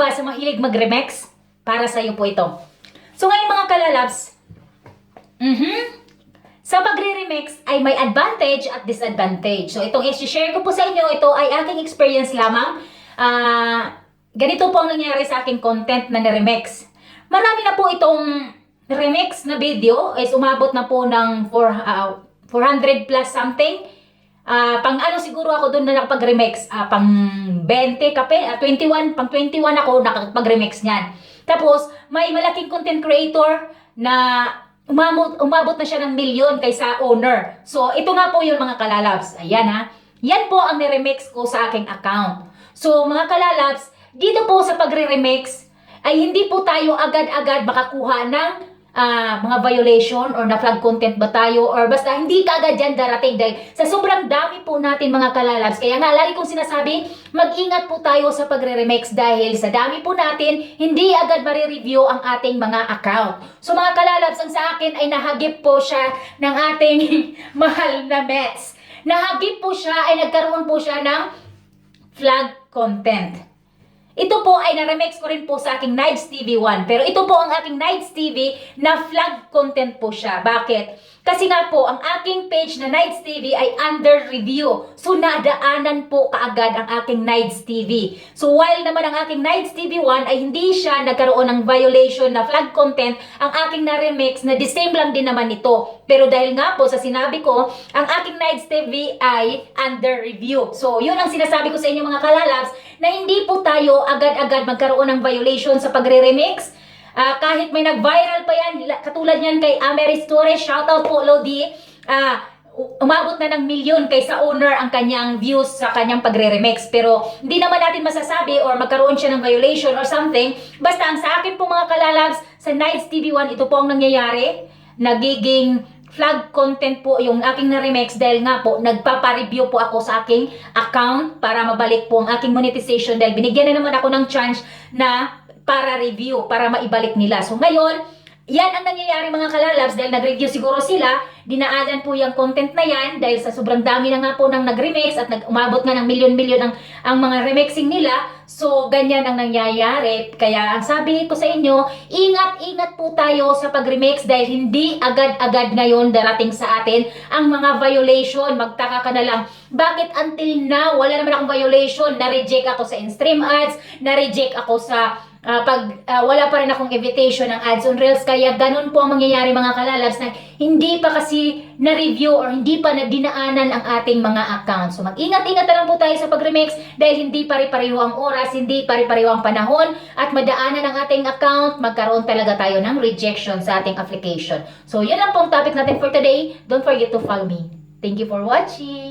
ba sa mahilig mag-remix? Para sa iyo po ito. So ngayon mga kalalabs, mhm, sa pagre-remix ay may advantage at disadvantage. So itong i-share ko po sa inyo, ito ay aking experience lamang. Ah, ganito po ang nangyari sa aking content na na-remix. Marami na po itong remix na video is umabot na po ng four- ah, 400 plus something. Ah, pang ano siguro ako doon na nakapag-remix, Ah, pang 20 kape, ah, 21, pang 21 ako nakapag-remix niyan. Tapos may malaking content creator na umabot, umabot na siya ng milyon kaysa owner. So ito nga po yung mga kalalabs. Ayan ha. Yan po ang niremix ko sa aking account. So mga kalalabs, dito po sa pagre-remix ay hindi po tayo agad-agad makakuha ng ah, mga violation or na flag content ba tayo or basta hindi ka agad dyan darating dahil sa sobrang dami po natin mga kalalabs. Kaya nga lagi kong sinasabi, mag-ingat po tayo sa pagre-remix dahil sa dami po natin, hindi agad marireview ang ating mga account. So mga kalalabs, ang sa akin ay nahagip po siya ng ating mahal na Mets. Nahagip po siya ay nagkaroon po siya ng flag content. Ito po ay na-remix ko rin po sa aking Nights TV 1. Pero ito po ang aking Nights TV na flag content po siya. Bakit? Kasi nga po, ang aking page na Nights TV ay under review. So, nadaanan po kaagad ang aking Nights TV. So, while naman ang aking Nights TV 1 ay hindi siya nagkaroon ng violation na flag content, ang aking na-remix na the same lang din naman ito. Pero dahil nga po sa sinabi ko, ang aking Nights TV ay under review. So, yun ang sinasabi ko sa inyo mga kalalabs na hindi po tayo agad-agad magkaroon ng violation sa pagre-remix. Ah, kahit may nag-viral pa yan, la- katulad yan kay Ameris Torres, shoutout po Lodi, ah, u- umabot na ng milyon kaysa owner ang kanyang views sa kanyang pagre-remix. Pero hindi naman natin masasabi or magkaroon siya ng violation or something. Basta ang sa akin po mga kalalabs, sa Nights TV1, ito po ang nangyayari. Nagiging flag content po yung aking na-remix dahil nga po nagpapa-review po ako sa aking account para mabalik po ang aking monetization dahil binigyan na naman ako ng chance na para review, para maibalik nila. So ngayon, yan ang nangyayari mga kalalabs dahil nag-review siguro sila, dinaanan po yung content na yan dahil sa sobrang dami na nga po ng nag-remix at nag umabot nga ng milyon-milyon ang, ang mga remixing nila. So, ganyan ang nangyayari. Kaya ang sabi ko sa inyo, ingat-ingat po tayo sa pag-remix dahil hindi agad-agad ngayon darating sa atin ang mga violation. Magtaka ka na lang, bakit until now, wala naman akong violation? Na-reject ako sa in-stream ads, na-reject ako sa Ah, pag ah, wala pa rin akong invitation ng ads on Reels, kaya ganun po ang mangyayari mga kalalabs na hindi pa kasi na-review or hindi pa na dinaanan ang ating mga accounts. So mag-ingat-ingat na lang po tayo sa pag-remix dahil hindi pare-pareho ang oras, hindi pare-pareho ang panahon at madaanan ang ating account, magkaroon talaga tayo ng rejection sa ating application. So yun lang po ang topic natin for today. Don't forget to follow me. Thank you for watching!